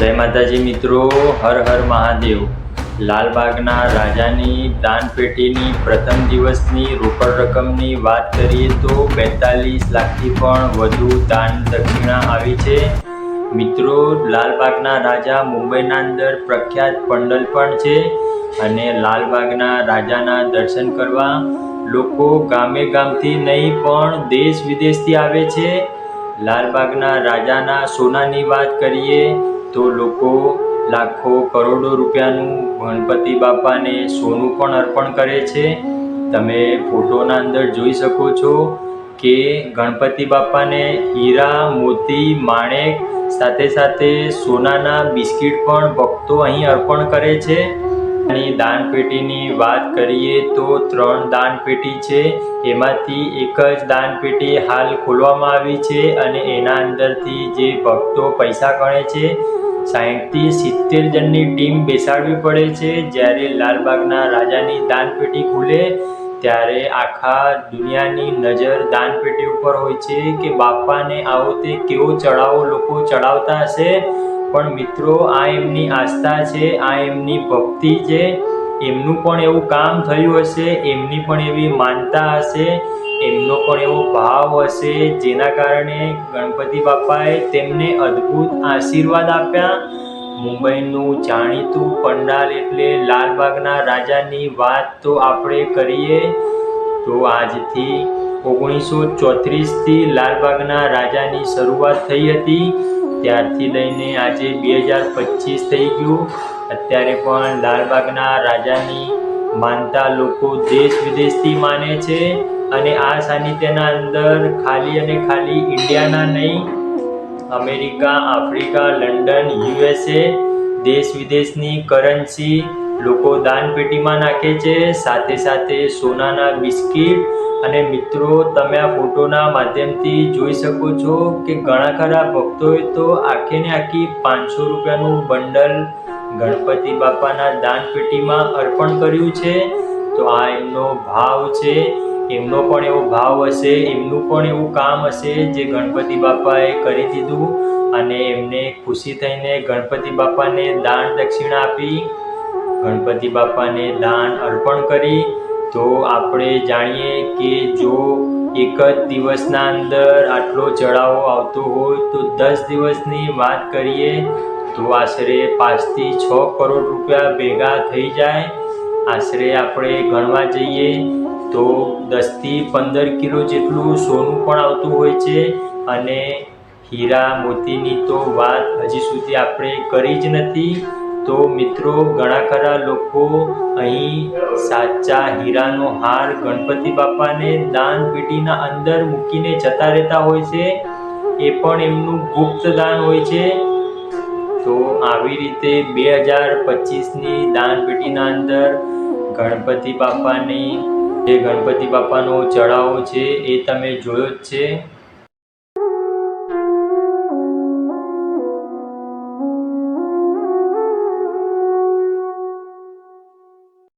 જય માતાજી મિત્રો, હર હર મહાદેવ. લાલબાગના રાજાની દાનપેટીની પ્રથમ દિવસની રોકડ રકમની વાત કરીએ તો બેતાલીસ લાખથી પણ વધુ દાન દક્ષિણા આવી છે. મિત્રો, લાલબાગના રાજા મુંબઈના અંદર પ્રખ્યાત પંડલ પણ છે અને લાલબાગના રાજાના દર્શન કરવા લોકો ગામે ગામથી નહીં પણ દેશ વિદેશથી આવે છે. લાલબાગના રાજાના સોનાની વાત કરીએ તો લોકો લાખો કરોડો રૂપિયાનું ગણપતિ બાપાને સોનું પણ અર્પણ કરે છે. તમે ફોટોના અંદર જોઈ શકો છો કે ગણપતિ બાપાને હીરા, મોતી, માણેક સાથે સાથે સોનાના બિસ્કિટ પણ ભક્તો અહીં અર્પણ કરે છે. અને દાનપેટીની વાત કરીએ તો ત્રણ દાનપેટી છે. એમાંથી એક જ દાનપેટી હાલ ખોલવામાં આવી છે અને એના અંદરથી જે ભક્તો પૈસા ગણે છે, સાહીઠથી સિત્તેર જણની ટીમ બેસાડવી પડે છે. જ્યારે લાલબાગના રાજાની દાનપેટી ખુલે, ત્યારે આખા દુનિયાની નજર દાનપેટી ઉપર હોય છે કે બાપાને આવો તે કેવો ચડાવો લોકો ચડાવતા હશે? પણ મિત્રો, આ એમની આસ્થા છે, આ એમની ભક્તિ છે. એમનું પણ એવું કામ થયું હશે, એમની પણ એવી માનતા હશે, એમનો પણ એવો ભાવ હશે, જેના કારણે ગણપતિ બાપાએ તેમને અદ્ભુત આશીર્વાદ આપ્યા. મુંબઈનું જાણીતું પંડાલ એટલે લાલબાગના રાજાની વાત તો આપણે કરીએ. તો આજથી ઓગણીસો ચોત્રીસથી લાલબાગના રાજાની શરૂઆત થઈ હતી. ત્યારથી લઈને આજે બે હજાર પચીસ થઈ ગયું. અત્યારે પણ લાલબાગના રાજાની માનતા લોકો દેશ વિદેશથી માને છે અને આ સાનિધ્યના અંદર ખાલી અને ખાલી ઇન્ડિયાના નહીં, અમેરિકા, આફ્રિકા, લંડન યુએસએ દેશ વિદેશની કરન્સી લોકો દાનપેટીમાં નાખે છે. સાથે સાથે સોનાના બિસ્કિટ અને મિત્રો, તમે આ ફોટોના માધ્યમથી જોઈ શકો છો કે ઘણા ખરા ભક્તોએ તો આખે ને આખી પાંચસો રૂપિયાનું બંડલ ગણપતિ બાપાના દાનપેટીમાં અર્પણ કર્યું છે. તો આ એમનો ભાવ છે. એમનો પણ એવો ભાવ હશે, એમનું પણ એવું કામ હશે જે ગણપતિ બાપાએ કરી દીધું અને એમને ખુશી થઈને ગણપતિ બાપાને દાન દક્ષિણા આપી ગણપતિ બાપાને દાન અર્પણ કરી, તો આપણે જાણીએ કે જો એક જ દિવસના અંદર આટલો ચઢાવો આવતો હોય, તો દસ દિવસની વાત કરીએ, તો આશરે પાંચથી છ કરોડ રૂપિયા ભેગા થઈ જાય. આશરે આપણે ગણવા જઈએ, તો દસથી પંદર કિલો જેટલું સોનું પણ આવતું હોય છે. અને હીરા મોતીની તો વાત હજી સુધી આપણે કરી જ નથી. તો મિત્રો ઘણા ખરા લોકો અહીં સાચા હીરાનો હાર ગણપતિ બાપાને દાન પેટીના અંદર મૂકીને જતા રહેતા હોય છે. એ પણ એમનું ગુપ્ત દાન હોય છે. તો આવી રીતે બે હજાર પચીસની દાન પેટીના અંદર ગણપતિ બાપાની જે ગણપતિ બાપાનો ચઢાવો છે એ તમે જોયો જ છે.